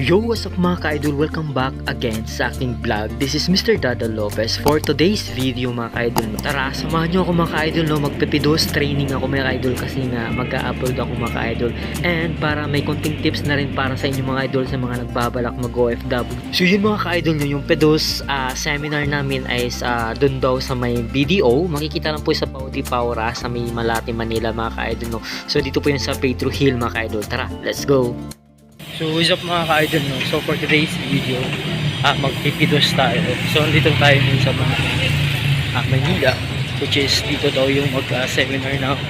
Yo, what's up mga ka-idol? Welcome back again sa aking vlog. This is Mr. Dada Lopez. For today's video mga ka-idol, tara, samahan nyo ako mga ka-idol no, magpipidos training ako mga ka-idol kasi nga mag-upload ako mga ka-idol. And para may konting tips na rin para sa inyo mga idol sa mga nagbabalak mag-OFW. So yun mga ka-idol nyo, yung pedos ah, seminar namin ay sa doon daw sa may BDO. Makikita lang po sa Paudi Paura sa may Malate, Manila mga ka-idol no. So dito po yun sa Pedro Hill mga ka-idol. Tara, let's go! So what's up mga ka-idol no? So for today's video, ah, magpipidos tayo. So nandito tayo dun sa mga ah, Manila, which is dito daw yung mag-seminar ng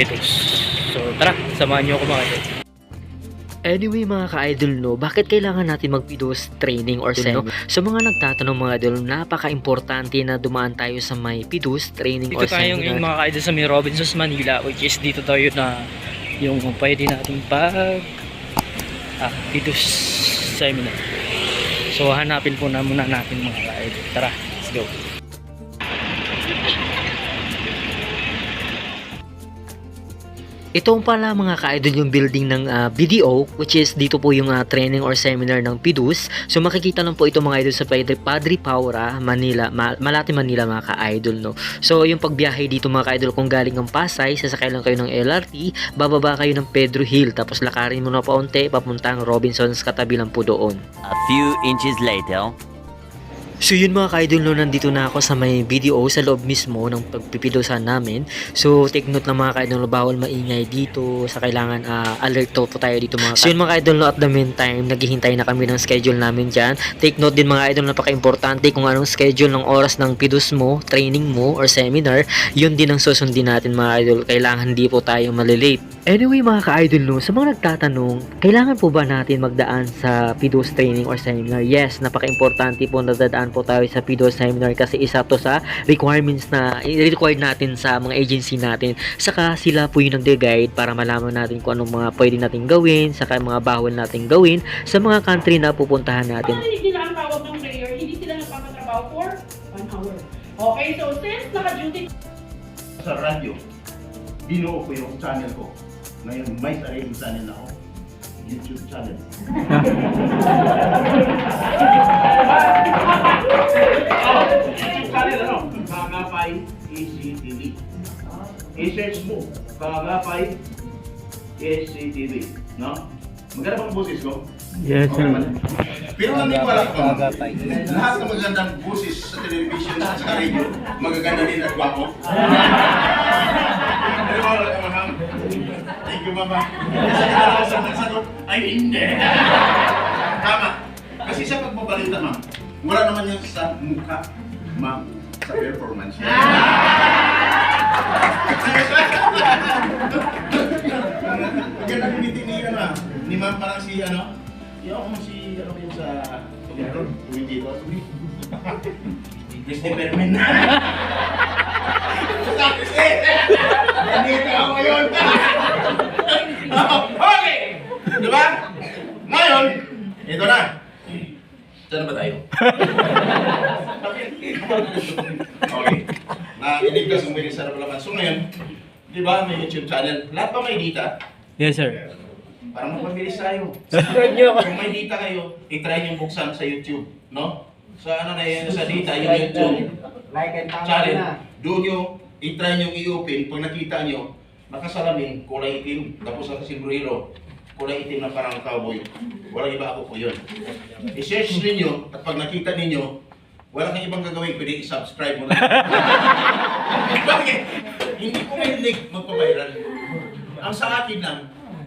pidos. So tara, samahan nyo ako mga idol. Anyway mga ka-idol no, bakit kailangan natin magpidos training or seminar? So mga nagtatanong mga idol, napaka-importante na dumaan tayo sa may pidos training or Dito tayo ngayon mga ka-idol sa may Robinsons Manila which is dito tayo na yung pwede nating pag ah, Pidus Seminar. So hanapin po na muna natin mga ka-idol. Tara, let's go. Ito pala mga ka-idol yung building ng ah, BDO which is dito po yung ah, training or seminar ng PIDUS. So makikita lang po ito mga idol sa Padre, Padre Paura, Manila, Ma- Malate, Manila mga ka-idol no. So yung pagbiyahe dito mga ka-idol kung galing ng Pasay, sasakay lang kayo ng LRT, bababa kayo ng Pedro Hill tapos lakarin mo na paunti papuntang Robinsons katabi lang po doon. A few inches later. So yun mga ka-idol no, nandito na ako sa may BDO sa loob mismo ng pagpipidosan namin. So take note ng mga ka-idol no, bawal maingay dito sa kailangan ah, alert po tayo dito mga So yun mga ka-idol no, at the meantime naghihintay na kami ng schedule namin dyan. Take note din mga idol napaka-importante kung anong schedule ng oras ng pidus mo, training mo or seminar, yun din ang susundin natin mga idol. Kailangan hindi po tayo malilate. Anyway mga ka-idol no, sa mga nagtatanong, kailangan po ba natin magdaan sa PIDOS training or seminar? Yes, napaka-importante po na dadaan po tayo sa PIDOS seminar kasi isa to sa requirements na i-required natin sa mga agency natin. Saka sila po yung nagde-guide para malaman natin kung anong mga pwede natin gawin, saka mga bawal natin gawin sa mga country na pupuntahan natin. Kung hindi sila ang tawag ng prayer, hindi sila nagpapatrabaho for one hour. Okay, so since naka-duty sa radyo, binuo ko yung channel ko. Ngayon, may sariling channel na ako. YouTube channel. I-search mo, Kagapay ECTV. No? Maganda bang boses ko? Yes, Okay naman. Pero naniniwala ko, lahat ng magandang boses sa television at sa radio, magaganda din at gwapo. Naniniwala ka, ma'am? Thank you, mama. Kasi sa nagsagot, ay hindi. Tama. Kasi sa pagbabalita, ma'am, wala naman yan sa mukha, ma'am, sa performance. Maganda yung meeting ni, ano, ni ma'am parang si, ano, yung ako si, ano yun sa, tumitron, tuwing dito, Chris de Permen. Tapos eh, nandito ako ngayon. okay! Di ba? Ngayon, ito na. Saan na ba tayo? okay. Na-iligtas mo yung sarap laman. So ngayon, di ba may YouTube channel? Lahat ba may data? Yes, sir. Para mapabilis tayo. Subscribe niyo ako. Kung may data kayo, i-try nyo buksan sa YouTube, no? Sa ano na yun, sa data, yung YouTube channel, doon nyo, i-try nyo i-open, pag nakita nyo, nakasalamin, kulay itim, tapos sa simbrero, kulay itim na parang cowboy. Walang iba ako po yun. I-search ninyo, at pag nakita ninyo, wala kang ibang gagawin, pwede i-subscribe mo na. Bakit? Hindi ko may link magpa-viral. Ang sa akin lang,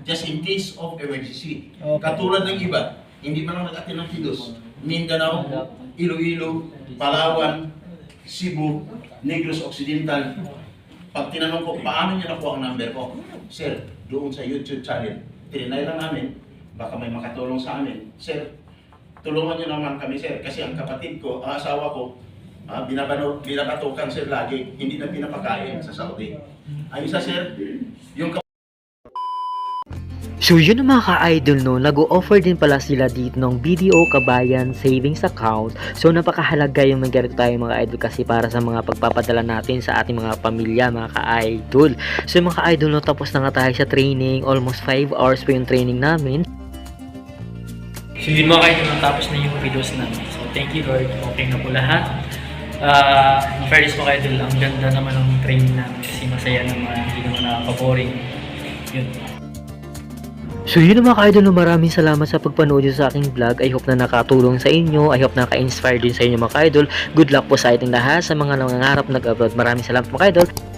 just in case of emergency. Katulad ng iba, hindi man lang nag-attend ng Kidos. Mindanao, Iloilo, Palawan, Cebu, Negros Occidental. Pag tinanong ko, paano niya nakuha ang number ko? Sir, doon sa YouTube channel. Tinay lang namin, baka may makatulong sa amin. Sir, tulungan niyo naman kami, sir. Kasi ang kapatid ko, ang asawa ko, ah, binabano, binabatukan sir lagi, hindi na pinapakain sa Saudi. Ang isa, sir, yung So yun ang mga ka-idol no, nag-o-offer din pala sila dito ng BDO Kabayan Savings Account. So napakahalaga yung may ganito tayo mga idol kasi para sa mga pagpapadala natin sa ating mga pamilya mga ka-idol. So mga ka-idol no, tapos na nga tayo sa training, almost 5 hours po yung training namin. So yun mga kaidol, natapos na yung videos namin. So thank you Lord, okay na po lahat. Uh, fairness mga idol, ang ganda naman ng training namin kasi masaya naman, hindi naman nakaka-boring. Yun. So yun mga ka-idol, maraming salamat sa pagpanood sa aking vlog. I hope na nakatulong sa inyo. I hope na naka-inspire din sa inyo mga ka-idol. Good luck po sa ating lahat sa mga nangangarap nag-abroad. Maraming salamat mga ka-idol.